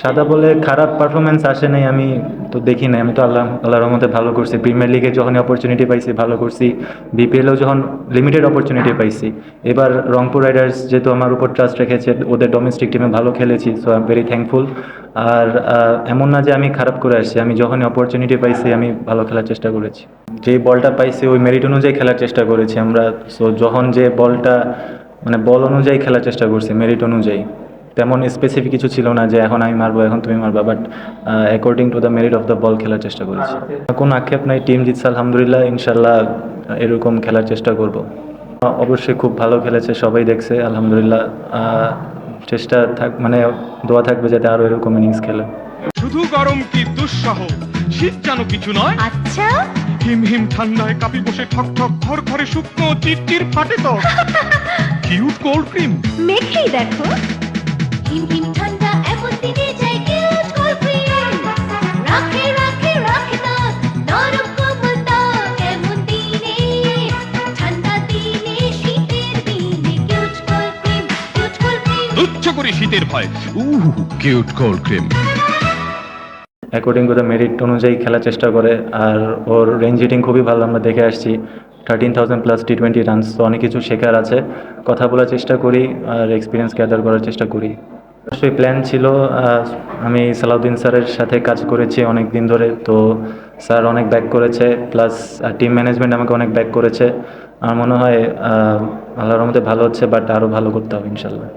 সাদা বলে খারাপ পারফরমেন্স আসে নাই, আমি তো দেখি নাই। আমি তো আল্লাহ আল্লাহ রহমতে ভালো করছি। প্রিমিয়ার লিগে যখন অপরচুনিটি পাইছি, ভালো করছি। বিপিএলও যখন লিমিটেড অপরচুনিটি পাইছি। এবার রংপুর রাইডার্স যেহেতু আমার উপর ট্রাস্ট রেখেছে, ওদের ডোমেস্টিক টিমে ভালো খেলেছি so I am very thankful আর এমন না যে আমি খারাপ করে আসছি, আমি যখনই অপরচুনিটি পাইছি, আমি ভালো খেলার চেষ্টা করেছি। যে বলটা পাইছি, ওই মেরিট অনুযায়ী খেলার চেষ্টা করেছি আমরা। সো যখন যে বলটা মানে বল অনুযায়ী খেলার চেষ্টা করছি মেরিট অনুযায়ী। তেমন স্পেসিফিক কিছু ছিল না যে এখন আমি মারবো এখন তুমি মারবা but according to the merit of the ball খেলার চেষ্টা করেছি। কোনো আক্ষেপ নাই টিম জিতছে আলহামদুলিল্লাহ ইনশাল্লাহ এরকম খেলার চেষ্টা করব। অবশ্যই খুব ভালো খেলেছে সবাই দেখছে আলহামদুলিল্লাহ চেষ্টা থাক মানে দোয়া থাকবে যাতে আরও এরকম ইনিংস খেলে। শুধু গরম কি দুঃসহ? শীত যেন কিছু নয়। আচ্ছা। হিম হিম ঠান্ডায় কাপি বসে ঠক ঠক ঘর ঘরে শুকনো চিরচির ফাটে তো কিউট কোল্ড ক্রিম মেখেই দেখো। তুচ্ছ করে শীতের ভয়। উহ cute cold cream according to the merit অনুযায়ী খেলার চেষ্টা করে, আর ওর রেঞ্জ হিটিং খুবই ভালো, আমরা দেখে আসছি। Thirteen thousand plus T twenty runs তো অনেক কিছু শেখার আছে। কথা বলার চেষ্টা করি, আর এক্সপিরিয়েন্স গ্যাদার করার চেষ্টা করি। অবশ্যই প্ল্যান ছিল আমি সালাউদ্দিন স্যারের সাথে কাজ করেছি অনেক দিন ধরে, তো স্যার অনেক ব্যাক করেছে প্লাস টিম ম্যানেজমেন্ট আমাকে অনেক ব্যাক করেছে। আমার মনে হয় আল্লাহর মধ্যে ভালো হচ্ছে বাট আরও ভালো করতে হবে ইনশাল্লাহ